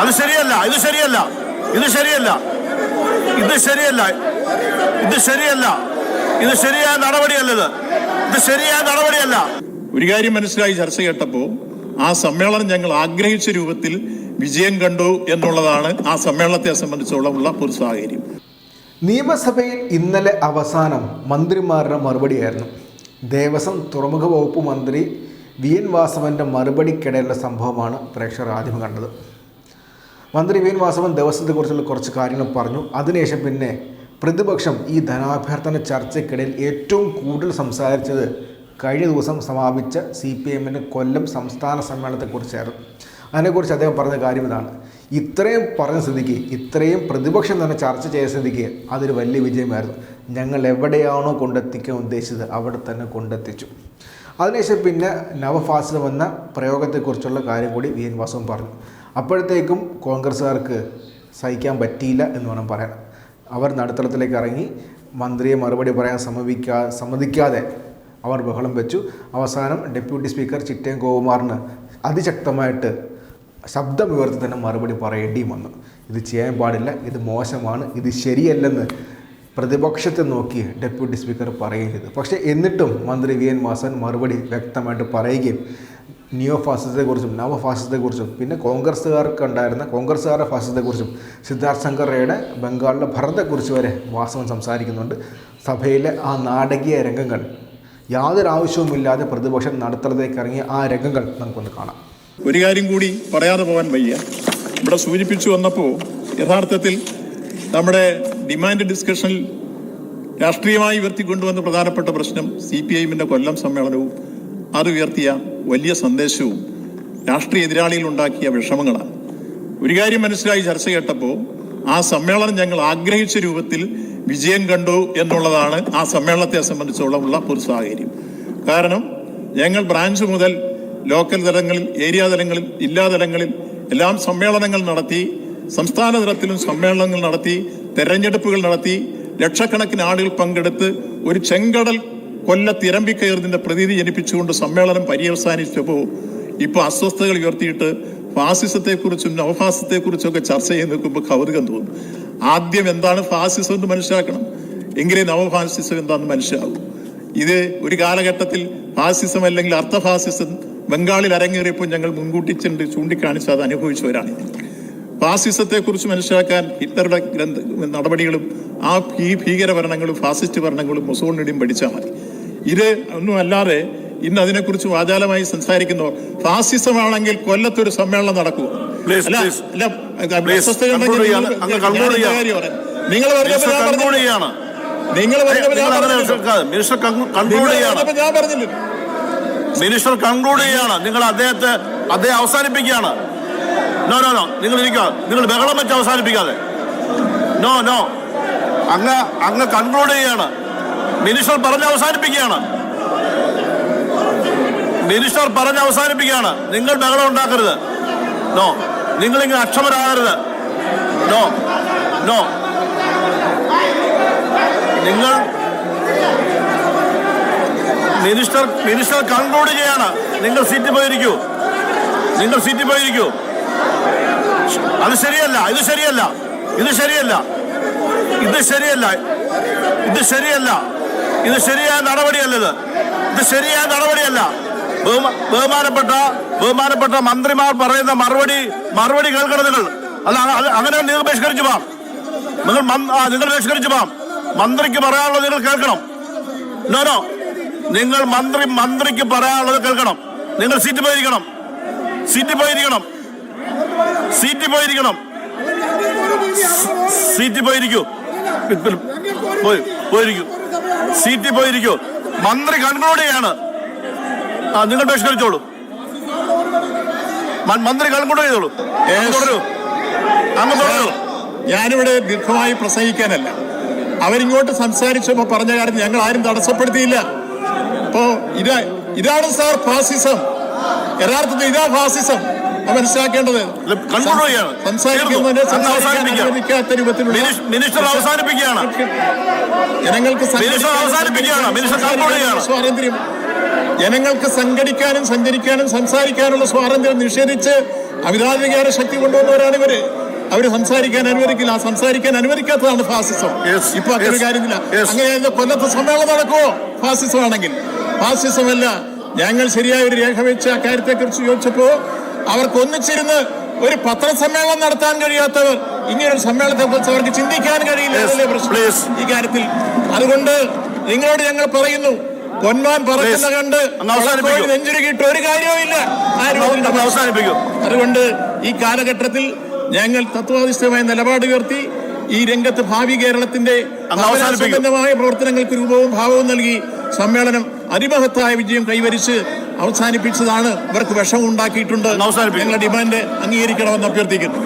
അത് ശരിയല്ല ഇത് ശരിയല്ല ഇത് ശരിയല്ല ഇത് ശരിയല്ല ഇത് ശരിയല്ല ഇത് ശരിയായ നടപടിയല്ലത് ഇത് ശരിയായ നടപടിയല്ല. ഒരു കാര്യം മനസ്സിലായി ചർച്ച കേട്ടപ്പോ ആ സമ്മേളനം ഞങ്ങൾ ആഗ്രഹിച്ച രൂപത്തിൽ വിജയം കണ്ടു എന്നുള്ളതാണ് ആ സമ്മേളനത്തെ സംബന്ധിച്ചുള്ള ഒരു സാഹചര്യം. നിയമസഭയിൽ ഇന്നലെ അവസാനം മന്ത്രിമാരുടെ മറുപടിയായിരുന്നു ദേവസ്വം തുറമുഖ വകുപ്പ് മന്ത്രി വി എൻ വാസവന്റെ മറുപടിക്കിടയിലുള്ള സംഭവമാണ് പ്രേക്ഷകർ ആദ്യം കണ്ടത്. മന്ത്രി വി എൻ വാസവൻ ദേവസ്വത്തെക്കുറിച്ചുള്ള കുറച്ച് കാര്യങ്ങൾ പറഞ്ഞു. അതിനുശേഷം പിന്നെ പ്രതിപക്ഷം ഈ ധനാഭ്യർത്ഥന ചർച്ചയ്ക്കിടയിൽ ഏറ്റവും കൂടുതൽ സംസാരിച്ചത് കഴിഞ്ഞ ദിവസം സമാപിച്ച സി പി എമ്മിന്റെ കൊല്ലം സംസ്ഥാന സമ്മേളനത്തെക്കുറിച്ചായിരുന്നു. അതിനെക്കുറിച്ച് അദ്ദേഹം പറഞ്ഞ കാര്യം ഇതാണ്. ഇത്രയും പറഞ്ഞ സ്ഥിതിക്ക് ഇത്രയും പ്രതിപക്ഷം തന്നെ ചർച്ച ചെയ്ത സ്ഥിതിക്ക് അതൊരു വലിയ വിജയമായിരുന്നു. ഞങ്ങൾ എവിടെയാണോ കൊണ്ടെത്തിക്കാൻ ഉദ്ദേശിച്ചത് അവിടെ തന്നെ കൊണ്ടെത്തിച്ചു. അതിനുശേഷം പിന്നെ നവഫാസിൽ വന്ന പ്രയോഗത്തെക്കുറിച്ചുള്ള കാര്യം കൂടി വി എൻ വാസവൻ പറഞ്ഞു. അപ്പോഴത്തേക്കും കോൺഗ്രസ്സുകാർക്ക് സഹിക്കാൻ പറ്റിയില്ല എന്ന് വേണം പറയാൻ. അവർ നടുത്തളത്തിലേക്ക് ഇറങ്ങി മന്ത്രിയെ മറുപടി പറയാൻ സമ്മതിക്കാ സമ്മതിക്കാതെ അവർ ബഹളം വെച്ചു. അവസാനം ഡെപ്യൂട്ടി സ്പീക്കർ ചിറ്റേൻ ഗോകുമാറിന് അതിശക്തമായിട്ട് ശബ്ദം ഉയർത്തി തന്നെ മറുപടി പറയേണ്ടിയും വന്നു. ഇത് ചെയ്യാൻ പാടില്ല ഇത് മോശമാണ് ഇത് ശരിയല്ലെന്ന് പ്രതിപക്ഷത്തെ നോക്കി ഡെപ്യൂട്ടി സ്പീക്കർ പറയുകയും പക്ഷേ എന്നിട്ടും മന്ത്രി വി എൻ വാസൻ മറുപടി വ്യക്തമായിട്ട് പറയുകയും നിയോ ഫാസിസത്തെക്കുറിച്ചും നവ ഫാസിസത്തെക്കുറിച്ചും പിന്നെ കോൺഗ്രസ്സുകാർക്ക് ഉണ്ടായിരുന്ന കോൺഗ്രസ്സുകാരുടെ ഫാസിസത്തെക്കുറിച്ചും സിദ്ധാർത്ഥ് ശങ്കറയുടെ ബംഗാളിലെ ഭരണത്തെക്കുറിച്ച് വരെ വാസവൻ സംസാരിക്കുന്നുണ്ട്. സഭയിലെ ആ നാടകീയ രംഗങ്ങൾ യാതൊരു ആവശ്യവുമില്ലാതെ പ്രതിപക്ഷം നടുത്തളത്തേക്ക് ഇറങ്ങിയ ആ രംഗങ്ങൾ നമുക്കൊന്ന് കാണാം. ഒരു കാര്യം കൂടി പറയാതെ പോകാൻ വയ്യ. ഇവിടെ സൂചിപ്പിച്ചു വന്നപ്പോൾ യഥാർത്ഥത്തിൽ നമ്മുടെ ഡിമാൻഡ് ഡിസ്കഷനിൽ രാഷ്ട്രീയമായി ഉയർത്തിക്കൊണ്ടുവന്ന പ്രധാനപ്പെട്ട പ്രശ്നം സി പി ഐഎമ്മിന്റെ കൊല്ലം സമ്മേളനവും അത് ഉയർത്തിയ വലിയ സന്ദേശവും രാഷ്ട്രീയ എതിരാളികൾ ഉണ്ടാക്കിയ വിഷമങ്ങളാണ്. ഒരു കാര്യം മനസ്സിലായി ചർച്ച കേട്ടപ്പോൾ ആ സമ്മേളനം ഞങ്ങൾ ആഗ്രഹിച്ച രൂപത്തിൽ വിജയം കണ്ടു എന്നുള്ളതാണ് ആ സമ്മേളനത്തെ സംബന്ധിച്ചുള്ള ഒരു സാഹചര്യം. കാരണം ഞങ്ങൾ ബ്രാഞ്ച് മുതൽ ലോക്കൽ തലങ്ങളിൽ ഏരിയ തലങ്ങളിൽ ജില്ലാ തലങ്ങളിൽ എല്ലാം സമ്മേളനങ്ങൾ നടത്തി സംസ്ഥാന തലത്തിലും സമ്മേളനങ്ങൾ നടത്തി തെരഞ്ഞെടുപ്പുകൾ നടത്തി ലക്ഷക്കണക്കിന് ആളുകൾ പങ്കെടുത്ത് ഒരു ചെങ്കടൽ കൊല്ല തിരമ്പിക്കയറുന്നതിന്റെ പ്രതീതി ജനിപ്പിച്ചുകൊണ്ട് സമ്മേളനം പര്യവസാനിച്ചപ്പോൾ ഇപ്പോൾ അസ്വസ്ഥതകൾ ഉയർത്തിയിട്ട് ഫാസിസത്തെക്കുറിച്ചും നവഫാസിസത്തെക്കുറിച്ചും ചർച്ച ചെയ്ത് നിൽക്കുമ്പോൾ കൗതുകം തോന്നും. ആദ്യം എന്താണ് ഫാസിസം എന്ന് മനസ്സിലാക്കണം. എങ്കിലേ നവഫാസിസം എന്താണെന്ന് മനസ്സിലാവും. ഇത് ഒരു കാലഘട്ടത്തിൽ ഫാസിസം അല്ലെങ്കിൽ അർത്ഥഫാസിസം ബംഗാളിൽ അരങ്ങേറിയപ്പോൾ ഞങ്ങൾ മുൻകൂട്ടി ചൂണ്ടിക്കാണിച്ച് അത് അനുഭവിച്ചവരാണ്. ഫാസിസത്തെ കുറിച്ച് മനസ്സിലാക്കാൻ ഹിറ്റ്ലറുടെ ഗ്രന്ഥ നടപടികളും ആ ഈ ഭീകര ഭരണങ്ങളും ഫാസിസ്റ്റ് ഭരണങ്ങളും മുസോണിയുടെയും പഠിച്ചാൽ മതി. ഇത് ഒന്നും അല്ലാതെ ഇന്ന് അതിനെക്കുറിച്ച് വാചാലമായി സംസാരിക്കുന്നു ഫാസിസമാണെങ്കിൽ കൊല്ലത്തൊരു സമ്മേളനം നടക്കൂ. Please, അല്ല please. അല്ല Please, conclude ചെയ്യാണ്. അങ്ങ് conclude ചെയ്യാണ്. നിങ്ങൾ നിങ്ങൾ മിനിസ്റ്റർ കൺക്ലൂഡ് ചെയ്യാണ്. നിങ്ങൾ അദ്ദേഹത്തെ അദ്ദേഹം അവസാനിപ്പിക്കുകയാണ്. നോ നോ നോ നിങ്ങൾ ഇരിക്കുക. നിങ്ങൾ ബഹളം വെച്ച് അവസാനിപ്പിക്കാതെ. നോ നോ അങ്ങ് അങ്ങ് കൺക്ലൂഡ് ചെയ്യാണ്. മിനിസ്റ്റർ പറഞ്ഞ് അവസാനിപ്പിക്കുകയാണ്. മിനിസ്റ്റർ പറഞ്ഞ് അവസാനിപ്പിക്കുകയാണ്. നിങ്ങൾ ബഹളം ഉണ്ടാക്കരുത്. നോ നിങ്ങൾ ഇങ്ങനെ അക്ഷമരാകരുത്. നോ നോ നിങ്ങൾ മിനിസ്റ്റർ മിനിസ്റ്റർ കൺക്ലൂഡ് ചെയ്യാണ്. നിങ്ങൾ സീറ്റ് പോയിരിക്കൂ. നിങ്ങൾ സീറ്റ് പോയിരിക്കൂ. അത് ശരിയല്ല ഇത് ശരിയല്ല ഇത് ശരിയല്ല ഇത് ശരിയല്ല ഇത് ശരിയല്ല ഇത് ശരിയായ നടപടിയല്ലത് ഇത് ശരിയായ നടപടിയല്ല. ബഹുമാനപ്പെട്ട ബഹുമാനപ്പെട്ട മന്ത്രിമാർ പറയുന്ന മറുപടി മറുപടി കേൾക്കണം നിങ്ങൾ. അല്ല അങ്ങനെ നിങ്ങൾ ബഹിഷ്കരിച്ചു പോകാം നിങ്ങൾ നിങ്ങൾ ബഹിഷ്കരിച്ചു പോകാം മന്ത്രിക്ക് പറയാനുള്ളത് നിങ്ങൾ കേൾക്കണം. നോ നോ നിങ്ങൾ മന്ത്രി മന്ത്രിക്ക് പറയാനുള്ളത് കേൾക്കണം. നിങ്ങൾ സീറ്റ് പോയിരിക്കണം. സീറ്റ് പോയിരിക്കണം. സീറ്റ് പോയിരിക്കണം. സീറ്റ് പോയിരിക്കൂ. പോയി പോയിരിക്കൂ. സീറ്റ് പോയിരിക്കൂ. മന്ത്രി കൺക്ലൂഡ് ചെയ്യാണ് ആ നിങ്ങൾ ബഹിഷ്കരിച്ചോളൂ. മന്ത്രി കൺക്ലൂഡ് ചെയ്തോളൂ. അങ്ങ് തുടരൂ. അങ്ങ് തുടരൂ. ഞാനിവിടെ ദീർഘമായി പ്രസംഗിക്കാനല്ല. അവരിങ്ങോട്ട് സംസാരിച്ചപ്പോ പറഞ്ഞ കാര്യം ഞങ്ങൾ ആരും തടസ്സപ്പെടുത്തിയില്ല. അപ്പോ ഇതാ ഇതാണ് സാർ ഫാസിസം. യഥാർത്ഥത്തിൽ ഇതാ ഫാസിസം. മനസ്സിലാക്കേണ്ടത്. മിനിസ്റ്റർ അവസാനിപ്പിക്കുകയാണ്. ജനങ്ങൾക്ക്. സ്വാതന്ത്ര്യം. ജനങ്ങൾക്ക് സംഘടിക്കാനും സഞ്ചരിക്കാനും സംസാരിക്കാനുള്ള സ്വാതന്ത്ര്യം നിഷേധിച്ച് അമിതാധികാര ശക്തി കൊണ്ടുവന്നവരാണ് ഇവർ. അവർ സംസാരിക്കാൻ അനുവദിക്കില്ല. സംസാരിക്കാൻ അനുവദിക്കാത്തതാണ് ഫാസിസം. ഇപ്പൊ അങ്ങനെ കാര്യമില്ല. അങ്ങനെ കൊല്ലത്ത് സമ്മേളനം നടക്കുമോ ഫാസിസം ആണെങ്കിൽ ഫാസിസമല്ല. ഞങ്ങൾ ശരിയായ ഒരു രേഖ വെച്ച് ആ കാര്യത്തെ കുറിച്ച് ചോദിച്ചപ്പോ അവർക്ക് ഒന്നിച്ചിരുന്ന് ഒരു പത്രസമ്മേളനം നടത്താൻ കഴിയാത്തവർ ഇങ്ങനൊരു സമ്മേളനത്തെ കുറിച്ച് അവർക്ക് ചിന്തിക്കാൻ കഴിയില്ല പ്രശ്നം? ഈ കാര്യത്തിൽ. അതുകൊണ്ട് നിങ്ങളോട് ഞങ്ങൾ പറയുന്നു. പൊന്മാൻ പറയുന്ന. കണ്ട് നെഞ്ചുരു കിട്ടും. ഒരു കാര്യവുമില്ല അതിന്റെ അതുകൊണ്ട് ഈ കാലഘട്ടത്തിൽ ഞങ്ങൾ തത്വാധിഷ്ഠമായ നിലപാട് ഉയർത്തി ഈ രംഗത്ത് ഭാവി കേരളത്തിന്റെ അവസാനിപ്പിക്കൂ. പ്രവർത്തനങ്ങൾക്ക് രൂപവും ഭാവവും നൽകി സമ്മേളനം അതിമഹത്തായ വിജയം കൈവരിച്ച് അവസാനിപ്പിച്ചതാണ്. ഇവർക്ക് വിഷം ഉണ്ടാക്കിയിട്ടുണ്ട്. ഞങ്ങളുടെ ഡിമാൻഡ് അംഗീകരിക്കണമെന്ന് അഭ്യർത്ഥിക്കുന്നു.